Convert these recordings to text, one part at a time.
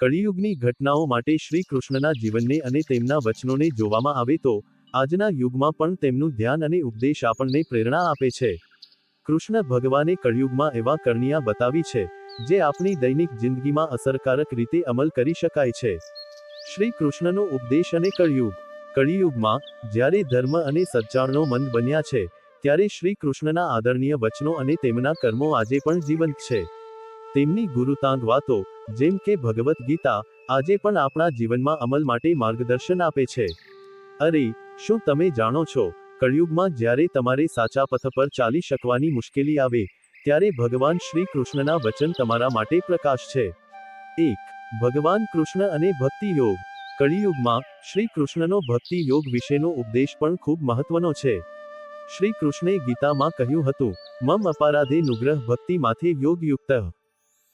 કળિયુગની ઘટનાઓ માટે શ્રી કૃષ્ણના જીવનને અને તેમના વચનોને જોવામાં આવે તો, આજના યુગમાં પણ તેમનું ધ્યાન અને ઉપદેશ આપણને પ્રેરણા આપે છે. કૃષ્ણ ભગવાને કળિયુગમાં એવા કરણિયા બતાવી છે, જે આપણી દૈનિક જિંદગીમાં અસરકારક રીતે અમલ કરી શકાય છે. શ્રી કૃષ્ણનો ઉપદેશ અને કળિયુગ. કળિયુગમાં, જ્યારે ધર્મ અને સચ્ચારણો મંદ બન્યા છે, ત્યારે શ્રી કૃષ્ણના આદરણીય વચનો અને તેમના કર્મો આજે પણ જીવંત છે. તેમની ગુરુતાંગ વાતો જેમ કે ભગવદ્ ગીતા આજે પણ આપણા જીવનમાં અમલ માટે માર્ગદર્શન આપે છે. અરે, શું તમે જાણો છો, કળિયુગમાં જ્યારે તમારે સાચા પથ પર ચાલી શકવાની મુશ્કેલી આવે, ત્યારે ભગવાન શ્રી કૃષ્ણના વચન તમારા માટે પ્રકાશ છે. એક, ભગવાન કૃષ્ણ અને ભક્તિ યોગ. કળિયુગમાં શ્રી કૃષ્ણનો ભક્તિ યોગ વિશેનો ઉપદેશ પણ ખૂબ મહત્વનો છે. શ્રી કૃષ્ણે ગીતામાં કહ્યું હતું, મમ અપારાધે નુગ્રહ ભક્તિ માથે યોગયુક્ત.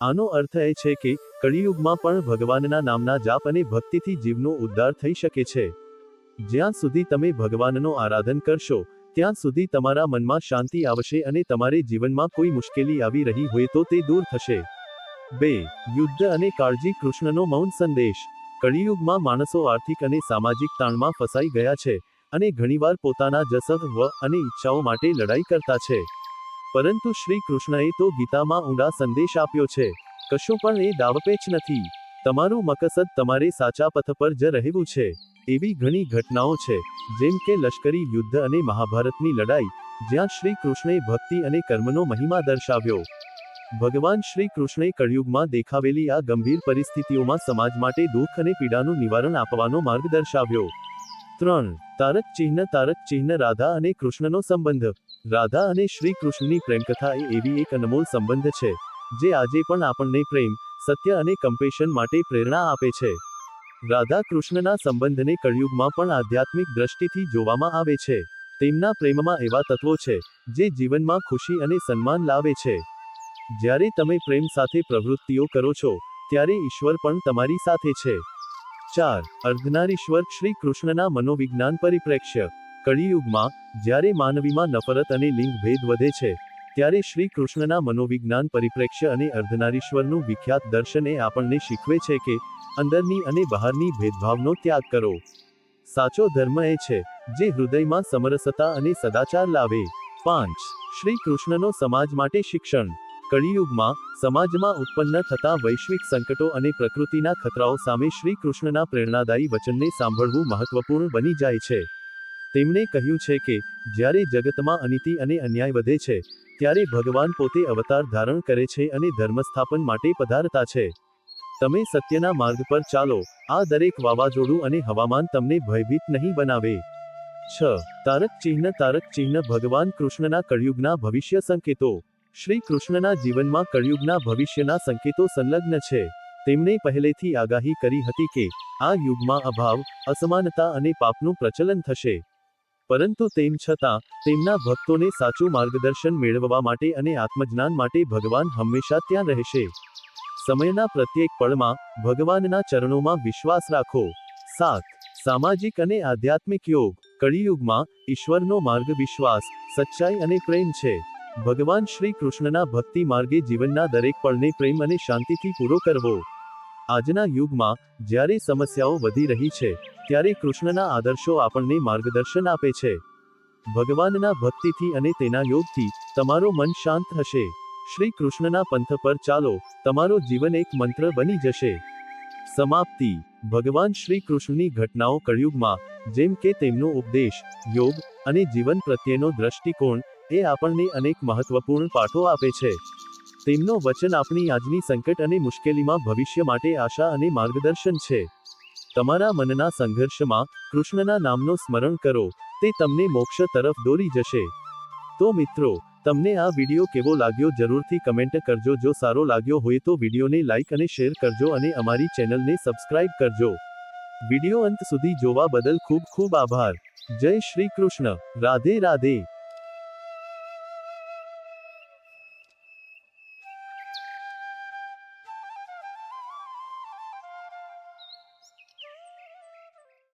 આનો અર્થ એ છે કે, કળિયુગમાં પણ ભગવાનના નામના જાપ અને ભક્તિથી જીવનો ઉદ્ધાર થઈ શકે છે. જ્યાં સુધી તમે ભગવાનનો આરાધન કરશો, ત્યાં સુધી તમારા મનમાં શાંતિ આવશે અને તમારે જીવનમાં કોઈ મુશ્કેલી આવી રહી હોય તો તે દૂર થશે. બે, યુદ્ધ અને કાળજી કૃષ્ણનો મૌન સંદેશ. કળિયુગમાં માણસો આર્થિક અને સામાજિક તાણમાં ફસાઈ ગયા છે અને ઘણીવાર પોતાના જસવ વ અને ઈચ્છાઓ માટે લડાઈ કરતા છે. પરંતુ શ્રી કૃષ્ણએ તો ગીતામાં ઊંડા સંદેશ આપ્યો છે. કશું પણ એ દાવપેચ નથી. તમારું મકસદ તમારે સાચા પથ પર જ રહેવું છે. એવી ઘણી ઘટનાઓ છે, જેમ કે લશ્કરી યુદ્ધ અને મહાભારતની લડાઈ, જ્યાં શ્રી કૃષ્ણે ભક્તિ અને કર્મનો મહિમા દર્શાવ્યો. ભગવાન શ્રી કૃષ્ણે કળિયુગમાં દેખાવેલી આ ગંભીર પરિસ્થિતિઓમાં સમાજ માટે દુઃખ અને પીડાનું નિવારણ આપવાનો માર્ગ દર્શાવ્યો. ત્રણ, તારક ચિહ્ન તારક ચિહ્ન રાધા અને કૃષ્ણનો સંબંધ. રાધા અને શ્રી કૃષ્ણની પ્રેમકથા એ એવી એક અનમોલ સંબંધ છે. જે આજે પણ આપણને પ્રેમ, સત્ય અને કમ્પેશન માટે પ્રેરણા આપે છે. રાધા કૃષ્ણના સંબંધને કળિયુગમાં પણ આધ્યાત્મિક દ્રષ્ટિથી જોવામાં આવે છે. તેમના પ્રેમમાં એવા તત્વો છે, જે જીવનમાં ખુશી અને સન્માન લાવે છે. જ્યારે તમે પ્રેમ સાથે પ્રવૃત્તિઓ કરો છો, ત્યારે ઈશ્વર પણ તમારી સાથે છે. ચાર, અર્ધનારીશ્વર શ્રી કૃષ્ણના મનોવિજ્ઞાન પરિપ્રેક્ષ્ય. કળિયુગમાં, જ્યારે માનવીમાં નફરત અને લિંગ ભેદ વધે છે ત્યારે શ્રી કૃષ્ણના મનોવિજ્ઞાન પરિપ્રેક્ષ્ય અને અર્ધનારીશ્વરનું વિખ્યાત દર્શન એ આપણને શીખવે છે કે અંદરની અને બહારની ભેદભાવનો ત્યાગ કરો. સાચો ધર્મ એ છે, જે હૃદયમાં સમરસતા અને સદાચાર લાવે. પાંચ, શ્રી કૃષ્ણનો સમાજ માટે શિક્ષણ. કળિયુગમાં, સમાજમાં ઉત્પન્ન થતા વૈશ્વિક સંકટો અને પ્રકૃતિના ખતરાઓ સામે શ્રી કૃષ્ણના પ્રેરણાદાયી વચનને સાંભળવું મહત્વપૂર્ણ બની જાય છે. તેમણે કહ્યું છે કે, જ્યારે જગતમાં અનીતિ અને અન્યાય વધે છે ત્યારે ભગવાન પોતે અવતાર ધારણ કરે છે અને ધર્મસ્થાપન માટે પધારતા છે. તમે સત્યના માર્ગ પર ચાલો, આ દરેક વાવાઝોડું અને હવામાન તમને ભયભીત નહીં બનાવે. છ, તારક ચિહ્ન તારક ચિહ્ન, ભગવાન કૃષ્ણના કળિયુગના ભવિષ્ય સંકેતો. શ્રી કૃષ્ણના જીવનમાં કળિયુગના ભવિષ્યના સંકેતો સંલગ્ન છે. તેમણે પહેલેથી આગાહી કરી હતી કે, આ યુગમાં અભાવ, અસમાનતા અને પાપનું પ્રચલન થશે. પરંતુ તેમ છતાં, તેમના ભક્તોને સાચું માર્ગદર્શન મેળવવા માટે અને આત્મજ્ઞાન માટે ભગવાન હંમેશા ત્યાં રહેશે. સમયના પ્રત્યેક પળમાં, ભગવાનના ચરણોમાં વિશ્વાસ રાખો. સાત. સામાજિક અને આધ્યાત્મિક યોગ. કળિયુગમાં, ઈશ્વરનો માર્ગ વિશ્વાસ, સચ્ચાઈ અને પ્રેમ છે. ભગવાન શ્રી કૃષ્ણના ભક્તિ માર્ગે જીવનના દરેક પળને પ્રેમ અને શાંતિથી પૂરો કરવો. આજના યુગમાં, જ્યારે સમસ્યાઓ વધી રહી છે ત્યારે કૃષ્ણના આદર્શો આપણને માર્ગદર્શન આપે છે. ભગવાનના ભક્તિથી અને તેના યોગથી તમારો મન શાંત હશે. શ્રી કૃષ્ણના પંથ પર ચાલો, તમારો જીવન એક મંત્ર બની જશે. સમાપ્તિ. ભગવાન શ્રી કૃષ્ણની ઘટનાઓ કળિયુગમાં, જેમ કે તેમનો ઉપદેશ, યોગ અને જીવન પ્રત્યેનો દ્રષ્ટિકોણ, એ આપણને અનેક મહત્વપૂર્ણ પાઠો આપે છે. તેમનો વચન આપણી આજની સંકટ અને મુશ્કેલીમાં ભવિષ્ય માટે આશા અને માર્ગદર્શન છે. તમારા મનના સંઘર્ષમાં કૃષ્ણના નામનો સ્મરણ કરો, તે તમને મોક્ષ તરફ દોરી જશે. તો મિત્રો, તમને આ વીડિયો કેવો લાગ્યો જરૂરથી કમેન્ટ કરજો. જો સારો લાગ્યો હોય તો વિડીયોને લાઇક અને શેર કરજો અને અમારી ચેનલને સબસ્ક્રાઇબ કરજો. વીડિયો અંત સુધી જોવા બદલ ખૂબ ખૂબ આભાર. જય શ્રી કૃષ્ણ. રાધે રાધે.